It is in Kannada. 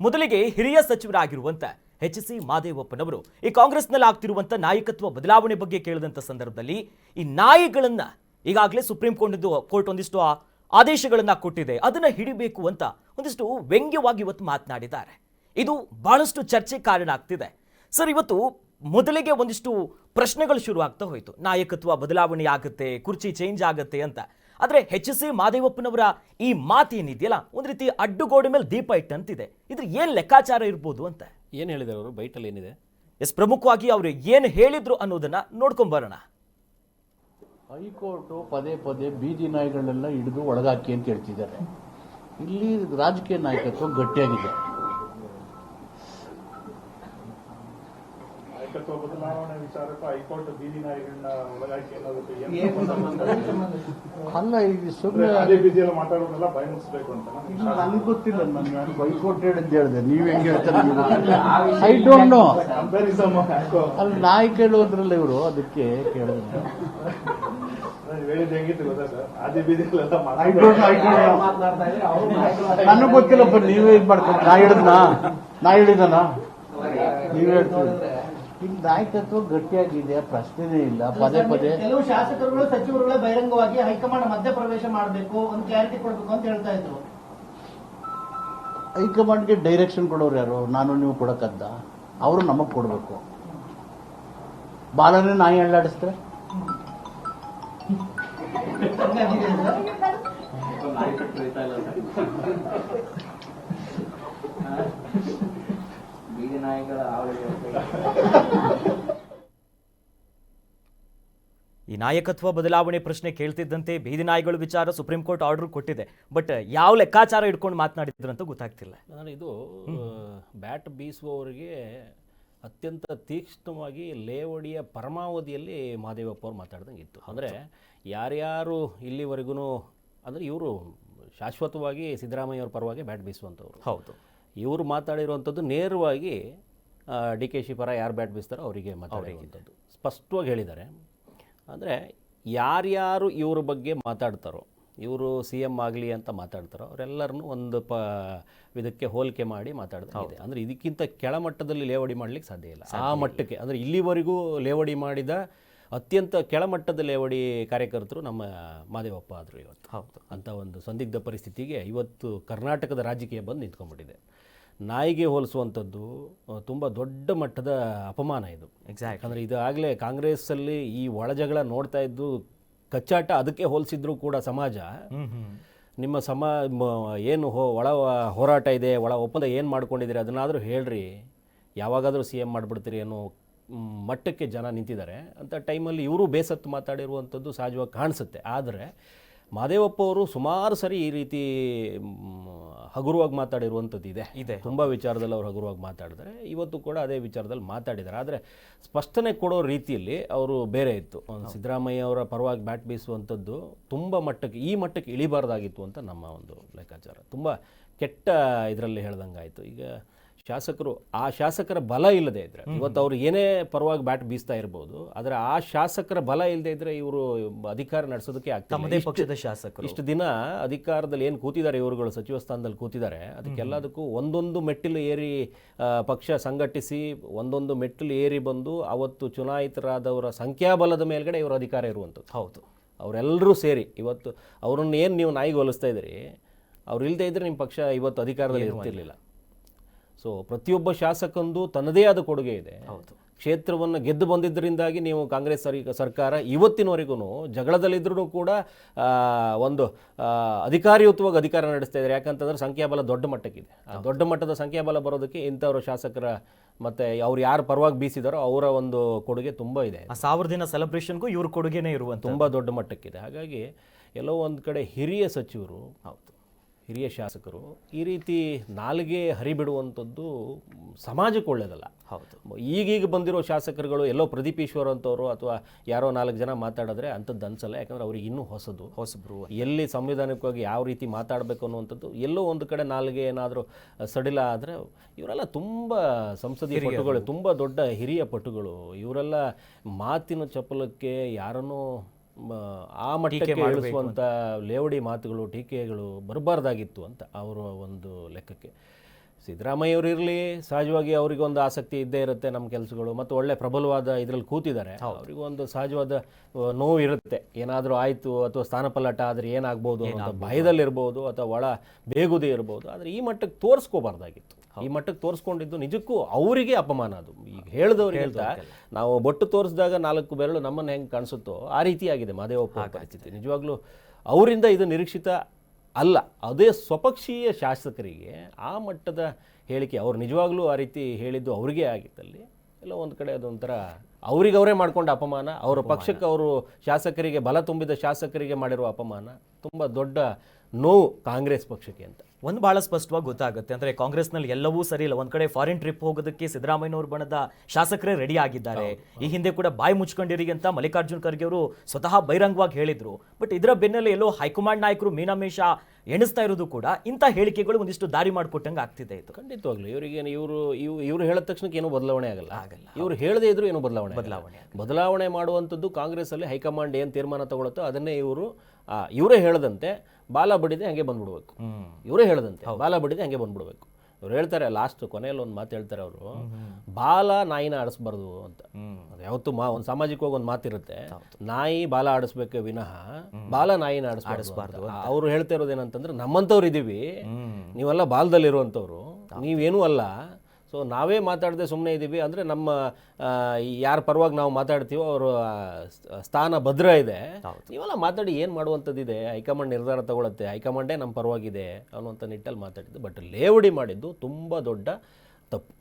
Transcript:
ಮೊದಲಿಗೆ ಹಿರಿಯ ಸಚಿವರಾಗಿರುವಂತ ಎಚ್ ಸಿ ಮಾದೇವಪ್ಪನವರು ಈ ಕಾಂಗ್ರೆಸ್ನಲ್ಲಿ ಆಗ್ತಿರುವಂತ ನಾಯಕತ್ವ ಬದಲಾವಣೆ ಬಗ್ಗೆ ಕೇಳಿದಂತ ಸಂದರ್ಭದಲ್ಲಿ ಈ ನಾಯಿಗಳನ್ನ ಈಗಾಗಲೇ ಸುಪ್ರೀಂ ಕೋರ್ಟ್ ಕೋರ್ಟ್ ಒಂದಿಷ್ಟು ಆದೇಶಗಳನ್ನ ಕೊಟ್ಟಿದೆ. ಅದನ್ನ ಹಿಡಿಬೇಕು ಅಂತ ಒಂದಿಷ್ಟು ವ್ಯಂಗ್ಯವಾಗಿ ಇವತ್ತು ಮಾತನಾಡಿದ್ದಾರೆ. ಇದು ಬಹಳಷ್ಟು ಚರ್ಚೆ ಕಾರಣ ಆಗ್ತಿದೆ. ಸರ್, ಇವತ್ತು ಮೊದಲಿಗೆ ಒಂದಿಷ್ಟು ಪ್ರಶ್ನೆಗಳು ಶುರು ಆಗ್ತಾ ಹೋಯಿತು. ನಾಯಕತ್ವ ಬದಲಾವಣೆ ಆಗುತ್ತೆ, ಕುರ್ಚಿ ಚೇಂಜ್ ಆಗುತ್ತೆ ಅಂತ. ಆದ್ರೆ ಹೆಚ್ ಸಿ ಮಾದೇವಪ್ಪನವರ ಈ ಮಾತು ಏನಿದೆಯಲ್ಲ ಒಂದು ರೀತಿ ಅಡ್ಡುಗೋಡೆ ಮೇಲೆ ದೀಪ ಇಟ್ಟಂತಿದೆ. ಇದ್ರ ಏನು ಲೆಕ್ಕಾಚಾರ ಇರ್ಬೋದು ಅಂತ? ಏನು ಹೇಳಿದ್ದಾರೆ ಅವರು? ಬೈಟಲ್ಲಿ ಏನಿದೆ? ಎಸ್ ಪ್ರಮುಖವಾಗಿ ಅವರು ಏನು ಹೇಳಿದ್ರು ಅನ್ನೋದನ್ನ ನೋಡ್ಕೊಂಡ್ ಬರೋಣ. ಹೈಕೋರ್ಟು ಪದೇ ಪದೇ ಬೀದಿ ನಾಯಿಗಳನ್ನೆಲ್ಲ ಹಿಡಿದು ಒಳಗಾಕಿ ಅಂತ ಹೇಳ್ತಿದ್ದಾರೆ. ಇಲ್ಲಿ ರಾಜಕೀಯ ನಾಯಕತ್ವ ಗಟ್ಟಿಯಾಗಿದೆ. ವಿಚಾರಕ್ಕೂ ಹೈಕೋರ್ಟ್ ಬೀದಿ ನಾಯಿಗಳನ್ನ ಒಳಗಾಕಿ? ಅಲ್ಲ ಈಗ ಸುಮ್ಮನೆ ಅದೇ ಬೀದಿಯಲ್ಲಿ ಮಾತಾಡೋದೆಲ್ಲ ಭಯ ಮುಗಿಸ್ಬೇಕು ಅಂತ ನನಗೆ ಗೊತ್ತಿಲ್ಲ ನಾನು ಹೈಕೋರ್ಟ್ ಅಂತ ಹೇಳಿದೆ. ನೀವು ಹೆಂಗೆ ಹೇಳ್ತಾರೆ ಐ ಡೋಂಟ್ ನೋ ಅಲ್ಲಿ ನಾಯಿ ಕೇಳುವುದ್ರಲ್ಲ ಇವರು ಅದಕ್ಕೆ ಕೇಳಿದ್ರು ನನಗೆ ಗೊತ್ತಿಲ್ಲಪ್ಪ ನೀವೇ ಇದು ಮಾಡ್ಕೊಂಡು ನಾ ಹೇಳಿದ್ನಾ ನಾ ಹೇಳಿದನಾ ನೀವೇ ಹೇಳ್ತೀರಿ. ಈಗ ನಾಯಕತ್ವ ಗಟ್ಟಿಯಾಗಿದೆ ಪ್ರಶ್ನೆನೇ ಇಲ್ಲ. ಪದೇ ಪದೇ ಕೆಲವು ಶಾಸಕರುಗಳು ಸಚಿವರುಗಳೇ ಬಹಿರಂಗವಾಗಿ ಹೈಕಮಾಂಡ್ ಮಧ್ಯಪ್ರವೇಶ ಮಾಡಬೇಕು ಒಂದು ಕ್ಲಾರಿಟಿ ಕೊಡಬೇಕು ಅಂತ ಹೇಳ್ತಾ ಇದ್ರು. ಹೈಕಮಾಂಡ್ಗೆ ಡೈರೆಕ್ಷನ್ ಕೊಡೋರು ಯಾರು? ನಾನು ನೀವು ಕೊಡಕ್ಕದ್ದ ಅವರು ನಮಗೆ ಕೊಡಬೇಕು. ಬಾಲನೇ ನಾಯಿ ಅಳ್ಳಾಡಿಸ್ತಾರೆ. ನಾಯಿಗಳ ಈ ನಾಯಕತ್ವ ಬದಲಾವಣೆ ಪ್ರಶ್ನೆ ಕೇಳ್ತಿದ್ದಂತೆ ಬೀದಿ ನಾಯಿಗಳ ವಿಚಾರ ಸುಪ್ರೀಂ ಕೋರ್ಟ್ ಆರ್ಡರ್ ಕೊಟ್ಟಿದೆ. ಬಟ್ ಯಾವ ಲೆಕ್ಕಾಚಾರ ಇಟ್ಕೊಂಡು ಮಾತನಾಡಿದ್ರು ಅಂತ ಗೊತ್ತಾಗ್ತಿಲ್ಲ. ನಾನು ಇದು ಬ್ಯಾಟ್ ಬೀಸುವವರಿಗೆ ಅತ್ಯಂತ ತೀಕ್ಷ್ಣವಾಗಿ ಲೇವಡಿಯ ಪರಮಾವಧಿಯಲ್ಲಿ ಮಹಾದೇವಪ್ಪ ಅವ್ರು ಮಾತಾಡ್ದಂಗೆ ಇತ್ತು. ಅಂದರೆ ಯಾರ್ಯಾರು ಇಲ್ಲಿವರೆಗೂ ಅಂದರೆ ಇವರು ಶಾಶ್ವತವಾಗಿ ಸಿದ್ದರಾಮಯ್ಯ ಅವ್ರ ಪರವಾಗಿ ಬ್ಯಾಟ್ ಬೀಸುವಂಥವ್ರು. ಹೌದು. ಇವರು ಮಾತಾಡಿರುವಂಥದ್ದು ನೇರವಾಗಿ ಡಿ ಕೆ ಶಿ ಪರ ಯಾರು ಬ್ಯಾಟ್ ಬೀಸ್ತಾರೋ ಅವರಿಗೆ ಮಾತಾಡಿರುವಂಥದ್ದು ಸ್ಪಷ್ಟವಾಗಿ ಹೇಳಿದ್ದಾರೆ ಅಂದರೆ ಯಾರ್ಯಾರು ಇವ್ರ ಬಗ್ಗೆ ಮಾತಾಡ್ತಾರೋ ಇವರು ಸಿ ಎಂ ಆಗಲಿ ಅಂತ ಮಾತಾಡ್ತಾರೋ ಅವರೆಲ್ಲರನ್ನೂ ಒಂದು ಪ ಇದಕ್ಕೆ ಹೋಲಿಕೆ ಮಾಡಿ ಮಾತಾಡ್ತಾರೆ ಅಂದರೆ ಇದಕ್ಕಿಂತ ಕೆಳಮಟ್ಟದಲ್ಲಿ ಲೇವಡಿ ಮಾಡಲಿಕ್ಕೆ ಸಾಧ್ಯ ಇಲ್ಲ. ಆ ಮಟ್ಟಕ್ಕೆ ಅಂದರೆ ಇಲ್ಲಿವರೆಗೂ ಲೇವಡಿ ಮಾಡಿದ ಅತ್ಯಂತ ಕೆಳಮಟ್ಟದ ಲೇವಡಿ ಕಾರ್ಯಕರ್ತರು ನಮ್ಮ ಮಾದೇವಪ್ಪ ಆದರು ಇವತ್ತು. ಹೌದು. ಅಂಥ ಒಂದು ಸಂದಿಗ್ಧ ಪರಿಸ್ಥಿತಿಗೆ ಇವತ್ತು ಕರ್ನಾಟಕದ ರಾಜಕೀಯ ಬಂದು ನಿಂತ್ಕೊಂಡ್ಬಿಟ್ಟಿದೆ. ನಾಯಿಗೆ ಹೋಲಿಸುವಂಥದ್ದು ತುಂಬ ದೊಡ್ಡ ಮಟ್ಟದ ಅಪಮಾನ ಇದು. ಎಕ್ಸಾಕ್ಟ್ ಅಂದರೆ ಇದು ಆಗಲೇ ಕಾಂಗ್ರೆಸ್ಸಲ್ಲಿ ಈ ಒಳಜಗಳ ನೋಡ್ತಾ ಇದ್ದು ಕಚ್ಚಾಟ ಅದಕ್ಕೆ ಹೋಲಿಸಿದ್ರು ಕೂಡ ಸಮಾಜ. ನಿಮ್ಮ ಸಮ ಏನು ಹೋ ಒಳ ಹೋರಾಟ ಇದೆ ಒಳ ಒಪ್ಪಂದ ಏನು ಮಾಡ್ಕೊಂಡಿದ್ದೀರಿ ಅದನ್ನಾದರೂ ಹೇಳ್ರಿ. ಯಾವಾಗಾದರೂ ಸಿ ಎಂ ಮಾಡಿಬಿಡ್ತೀರಿ ಅನ್ನೋ ಮಟ್ಟಕ್ಕೆ ಜನ ನಿಂತಿದ್ದಾರೆ. ಅಂಥ ಟೈಮಲ್ಲಿ ಇವರು ಬೇಸತ್ತು ಮಾತಾಡಿರುವಂಥದ್ದು ಸಹಜವಾಗಿ ಕಾಣಿಸುತ್ತೆ. ಆದರೆ ಮಾದೇವಪ್ಪ ಅವರು ಸುಮಾರು ಸರಿ ಈ ರೀತಿ ಹಗುರವಾಗಿ ಮಾತಾಡಿರುವಂಥದ್ದು ಇದೆ. ಇದೆ. ತುಂಬ ವಿಚಾರದಲ್ಲಿ ಅವರು ಹಗುರವಾಗಿ ಮಾತಾಡಿದ್ದಾರೆ. ಇವತ್ತು ಕೂಡ ಅದೇ ವಿಚಾರದಲ್ಲಿ ಮಾತಾಡಿದ್ದಾರೆ. ಆದರೆ ಸ್ಪಷ್ಟನೆ ಕೊಡೋ ರೀತಿಯಲ್ಲಿ ಅವರು ಬೇರೆ ಇತ್ತು. ಸಿದ್ದರಾಮಯ್ಯ ಅವರ ಪರವಾಗಿ ಬ್ಯಾಟ್ ಬೀಸುವಂಥದ್ದು ತುಂಬ ಮಟ್ಟಕ್ಕೆ ಈ ಮಟ್ಟಕ್ಕೆ ಇಳಿಬಾರ್ದಾಗಿತ್ತು ಅಂತ ನಮ್ಮ ಒಂದು ಲೆಕ್ಕಾಚಾರ. ತುಂಬ ಕೆಟ್ಟ ಇದರಲ್ಲಿ ಹೇಳ್ದಂಗಾಯಿತು. ಈಗ ಶಾಸಕರು ಆ ಶಾಸಕರ ಬಲ ಇಲ್ಲದೆ ಇದ್ರೆ ಇವತ್ತು ಅವ್ರು ಏನೇ ಪರವಾಗಿ ಬ್ಯಾಟ್ ಬೀಸ್ತಾ ಇರ್ಬೋದು ಆದರೆ ಆ ಶಾಸಕರ ಬಲ ಇಲ್ಲದೆ ಇದ್ರೆ ಇವರು ಅಧಿಕಾರ ನಡೆಸೋದಕ್ಕೆ ಆಗ್ತದೆ ಪಕ್ಷದ ಶಾಸಕರು. ಇಷ್ಟು ದಿನ ಅಧಿಕಾರದಲ್ಲಿ ಏನು ಕೂತಿದ್ದಾರೆ ಇವರುಗಳು ಸಚಿವ ಸ್ಥಾನದಲ್ಲಿ ಕೂತಿದ್ದಾರೆ ಅದಕ್ಕೆಲ್ಲದಕ್ಕೂ ಒಂದೊಂದು ಮೆಟ್ಟಿಲು ಏರಿ ಪಕ್ಷ ಸಂಘಟಿಸಿ ಒಂದೊಂದು ಮೆಟ್ಟಿಲು ಏರಿ ಬಂದು ಅವತ್ತು ಚುನಾಯಿತರಾದವರ ಸಂಖ್ಯಾಬಲದ ಮೇಲ್ಗಡೆ ಇವರು ಅಧಿಕಾರ ಇರುವಂಥದ್ದು. ಹೌದು. ಅವರೆಲ್ಲರೂ ಸೇರಿ ಇವತ್ತು ಅವರನ್ನು ಏನು ನೀವು ನಾಯಿಗೆ ಹೋಲಿಸ್ತಾ ಇದ್ದೀರಿ ಅವ್ರು ಇಲ್ಲದೆ ಇದ್ರೆ ನಿಮ್ಮ ಪಕ್ಷ ಇವತ್ತು ಅಧಿಕಾರದಲ್ಲಿ ಇರ್ತಿರ್ಲಿಲ್ಲ. ಸೊ ಪ್ರತಿಯೊಬ್ಬ ಶಾಸಕಂದು ತನ್ನದೇ ಆದ ಕೊಡುಗೆ ಇದೆ. ಹೌದು. ಕ್ಷೇತ್ರವನ್ನು ಗೆದ್ದು ಬಂದಿದ್ದರಿಂದಾಗಿ ನೀವು ಕಾಂಗ್ರೆಸ್ ಸರಿ ಸರ್ಕಾರ ಇವತ್ತಿನವರೆಗೂ ಜಗಳದಲ್ಲಿದ್ರೂ ಕೂಡ ಒಂದು ಅಧಿಕಾರಿಯುತವಾಗಿ ಅಧಿಕಾರ ನಡೆಸ್ತಾ ಇದ್ದಾರೆ. ಯಾಕಂತಂದ್ರೆ ಸಂಖ್ಯಾಬಲ ದೊಡ್ಡ ಮಟ್ಟಕ್ಕಿದೆ. ಆ ದೊಡ್ಡ ಮಟ್ಟದ ಸಂಖ್ಯಾಬಲ ಬರೋದಕ್ಕೆ ಇಂಥವ್ರ ಶಾಸಕರ ಮತ್ತೆ ಅವ್ರು ಯಾರು ಪರವಾಗಿ ಬೀಸಿದಾರೋ ಅವರ ಒಂದು ಕೊಡುಗೆ ತುಂಬ ಇದೆ. ಆ ಸಾವಿರ ದಿನ ಸೆಲೆಬ್ರೇಷನ್ಗೂ ಇವ್ರ ಕೊಡುಗೆನೇ ಇರುವಂತ ತುಂಬ ದೊಡ್ಡ ಮಟ್ಟಕ್ಕಿದೆ. ಹಾಗಾಗಿ ಎಲ್ಲೋ ಒಂದು ಕಡೆ ಹಿರಿಯ ಸಚಿವರು ಹೌದು. ಹಿರಿಯ ಶಾಸಕರು ಈ ರೀತಿ ನಾಲ್ಗೆ ಹರಿಬಿಡುವಂಥದ್ದು ಸಮಾಜಕ್ಕೆ ಒಳ್ಳೆಯದಲ್ಲ ಹೌದು. ಈಗೀಗ ಬಂದಿರೋ ಶಾಸಕರುಗಳು ಎಲ್ಲೋ ಪ್ರದೀಪ್ ಈಶ್ವರ್ ಅಂತವರು ಅಥವಾ ಯಾರೋ ನಾಲ್ಕು ಜನ ಮಾತಾಡಿದ್ರೆ ಅಂಥದ್ದು ಅನ್ಸಲ್ಲ ಯಾಕಂದ್ರೆ ಅವ್ರಿಗೆ ಇನ್ನೂ ಹೊಸದು. ಹೊಸಬ್ರು. ಎಲ್ಲಿ ಸಂವಿಧಾನಿಕವಾಗಿ ಯಾವ ರೀತಿ ಮಾತಾಡಬೇಕು ಅನ್ನುವಂಥದ್ದು ಎಲ್ಲೋ ಒಂದು ಕಡೆ ನಾಲ್ಗೆ ಏನಾದರೂ ಸಡಿಲ ಆದರೆ ಇವರೆಲ್ಲ ತುಂಬ ಸಂಸದೀಯ ಪಟುಗಳು ತುಂಬ ದೊಡ್ಡ ಹಿರಿಯ ಪಟುಗಳು. ಇವರೆಲ್ಲ ಮಾತಿನ ಚಪಲಕ್ಕೆ ಯಾರನ್ನೂ ಆ ಮಟ್ಟಕ್ಕೆ ಮಾಡಿಸುವಂಥ ಲೇವಡಿ ಮಾತುಗಳು ಟೀಕೆಗಳು ಬರಬಾರ್ದಾಗಿತ್ತು ಅಂತ ಅವರ ಒಂದು ಲೆಕ್ಕಕ್ಕೆ. ಸಿದ್ದರಾಮಯ್ಯವ್ರು ಇರಲಿ ಸಹಜವಾಗಿ ಅವರಿಗೆ ಒಂದು ಆಸಕ್ತಿ ಇದ್ದೇ ಇರುತ್ತೆ ನಮ್ಮ ಕೆಲಸಗಳು ಮತ್ತು ಒಳ್ಳೆ ಪ್ರಬಲವಾದ ಇದರಲ್ಲಿ ಕೂತಿದ್ದಾರೆ. ಅವರಿಗೂ ಒಂದು ಸಹಜವಾದ ನೋವು ಇರುತ್ತೆ. ಏನಾದರೂ ಆಯಿತು ಅಥವಾ ಸ್ಥಾನಪಲ್ಲಟ ಆದರೆ ಏನಾಗ್ಬೋದು. ಭಯದಲ್ಲಿರ್ಬೋದು ಅಥವಾ ಒಳ ಬೇಗುದಿ ಇರ್ಬೋದು ಆದರೆ ಈ ಮಟ್ಟಕ್ಕೆ ತೋರಿಸ್ಕೋಬಾರ್ದಾಗಿತ್ತು. ಈ ಮಟ್ಟಕ್ಕೆ ತೋರಿಸ್ಕೊಂಡಿದ್ದು ನಿಜಕ್ಕೂ ಅವರಿಗೆ ಅಪಮಾನ ಅದು. ಈಗ ಹೇಳಿದವರಿಗಿಂತ ನಾವು ಬೊಟ್ಟು ತೋರಿಸಿದಾಗ ನಾಲ್ಕು ಬೆರಳು ನಮ್ಮನ್ನು ಹೆಂಗೆ ಕಾಣಿಸುತ್ತೋ ಆ ರೀತಿಯಾಗಿದೆ ಮಾದೇವಪ್ಪ ಪರಿಸ್ಥಿತಿ. ನಿಜವಾಗ್ಲೂ ಅವರಿಂದ ಇದು ನಿರೀಕ್ಷಿತ ಅಲ್ಲ. ಅದೇ ಸ್ವಪಕ್ಷೀಯ ಶಾಸಕರಿಗೆ ಆ ಮಟ್ಟದ ಹೇಳಿಕೆ ಅವ್ರು ನಿಜವಾಗ್ಲೂ ಆ ರೀತಿ ಹೇಳಿದ್ದು ಅವ್ರಿಗೆ ಆಗಿತ್ತಲ್ಲಿ. ಎಲ್ಲ ಒಂದು ಕಡೆ ಅದೊಂಥರ ಅವ್ರಿಗೆ ಅವರೇ ಮಾಡ್ಕೊಂಡ ಅಪಮಾನ ಅವರ ಪಕ್ಷಕ್ಕೆ ಅವರು ಶಾಸಕರಿಗೆ ಬಲ ತುಂಬಿದ ಶಾಸಕರಿಗೆ ಮಾಡಿರುವ ಅಪಮಾನ ತುಂಬ ದೊಡ್ಡ ನೋವು ಕಾಂಗ್ರೆಸ್ ಪಕ್ಷಕ್ಕೆ ಅಂತ. ಒಂದು ಬಹಳ ಸ್ಪಷ್ಟವಾಗಿ ಗೊತ್ತಾಗುತ್ತೆ. ಅಂದರೆ ಕಾಂಗ್ರೆಸ್ನಲ್ಲಿ ಎಲ್ಲವೂ ಸರಿ ಇಲ್ಲ. ಒಂದು ಕಡೆ ಫಾರಿನ್ ಟ್ರಿಪ್ ಹೋಗೋದಕ್ಕೆ ಸಿದ್ದರಾಮಯ್ಯನವ್ರ ಬಣದ ಶಾಸಕರೇ ರೆಡಿ ಆಗಿದ್ದಾರೆ. ಈ ಹಿಂದೆ ಕೂಡ ಬಾಯಿ ಮುಚ್ಕೊಂಡಿರಿ ಅಂತ ಮಲ್ಲಿಕಾರ್ಜುನ್ ಖರ್ಗೆ ಅವರು ಸ್ವತಃ ಬಹಿರಂಗವಾಗಿ ಹೇಳಿದರು. ಬಟ್ ಇದರ ಬೆನ್ನಲ್ಲೇ ಎಲ್ಲೋ ಹೈಕಮಾಂಡ್ ನಾಯಕರು ಮೀನಾಮೇಷ ಎಣಿಸ್ತಾ ಇರೋದು ಕೂಡ ಇಂಥ ಹೇಳಿಕೆಗಳು ಒಂದಿಷ್ಟು ದಾರಿ ಮಾಡಿಕೊಟ್ಟಂಗೆ ಆಗ್ತಿದೆ ಇದು. ಖಂಡಿತವಾಗ್ಲಿ. ಇವರಿಗೆ ಇವರು ಇವ್ ಇವರು ಹೇಳಿದ ತಕ್ಷಣಕ್ಕೆ ಏನೂ ಬದಲಾವಣೆ ಆಗಲ್ಲ. ಆಗಲ್ಲ. ಇವರು ಹೇಳದೇ ಇದ್ರು ಏನೋ ಬದಲಾವಣೆ ಬದಲಾವಣೆ ಬದಲಾವಣೆ ಮಾಡುವಂಥದ್ದು ಕಾಂಗ್ರೆಸ್ಸಲ್ಲಿ ಹೈಕಮಾಂಡ್ ಏನು ತೀರ್ಮಾನ ತಗೊಳುತ್ತೋ ಅದನ್ನೇ ಇವರು ಇವರೇ ಹೇಳದಂತೆ ಬಾಲ ಬಡಿದೆ ಹಂಗೆ ಬಂದ್ಬಿಡ್ಬೇಕು. ಇವರೇ ಹೇಳದಂತೆ ಬಾಲ ಬಡಿದೆ ಹಂಗೆ ಬಂದ್ಬಿಡ್ಬೇಕು. ಇವ್ರು ಹೇಳ್ತಾರೆ ಲಾಸ್ಟ್ ಕೊನೆಯಲ್ಲಿ ಒಂದು ಮಾತು ಹೇಳ್ತಾರೆ ಅವರು ಬಾಲ ನಾಯಿನ ಆಡಿಸ್ಬಾರ್ದು ಅಂತ. ಯಾವತ್ತು ಮಾ ಒಂದು ಸಾಮಾಜಿಕವಾಗಿ ಒಂದು ಮಾತಿರುತ್ತೆ ನಾಯಿ ಬಾಲ ಆಡಿಸ್ಬೇಕು ವಿನಃ ಬಾಲ ನಾಯಿನ ಆಡಿಸ್ಬಾರ್ದು ಅವ್ರು ಹೇಳ್ತಾ ಇರೋದು ಏನಂತಂದ್ರೆ ನಮ್ಮಂಥವ್ರು ಇದೀವಿ ನೀವೆಲ್ಲ ಬಾಲದಲ್ಲಿರುವಂಥವ್ರು ನೀವೇನೂ ಅಲ್ಲ ಸೊ ನಾವೇ ಮಾತಾಡದೆ ಸುಮ್ಮನೆ ಇದ್ದೀವಿ ಅಂದರೆ ನಮ್ಮ ಯಾರ ಪರವಾಗಿ ನಾವು ಮಾತಾಡ್ತೀವೋ ಅವರು ಸ್ಥಾನ ಭದ್ರ ಇದೆ. ನೀವೆಲ್ಲ ಮಾತಾಡಿ ಏನು ಮಾಡುವಂಥದ್ದಿದೆ? ಹೈಕಮಾಂಡ್ ನಿರ್ಧಾರ ತಗೊಳತ್ತೆ. ಹೈಕಮಾಂಡೇ ನಮ್ಮ ಪರವಾಗಿದೆ ಅನ್ನುವಂಥ ನಿಟ್ಟಲ್ಲಿ ಮಾತಾಡಿದ್ದು. ಬಟ್ ಲೇವಡಿ ಮಾಡಿದ್ದು ತುಂಬ ದೊಡ್ಡ ತಪ್ಪು.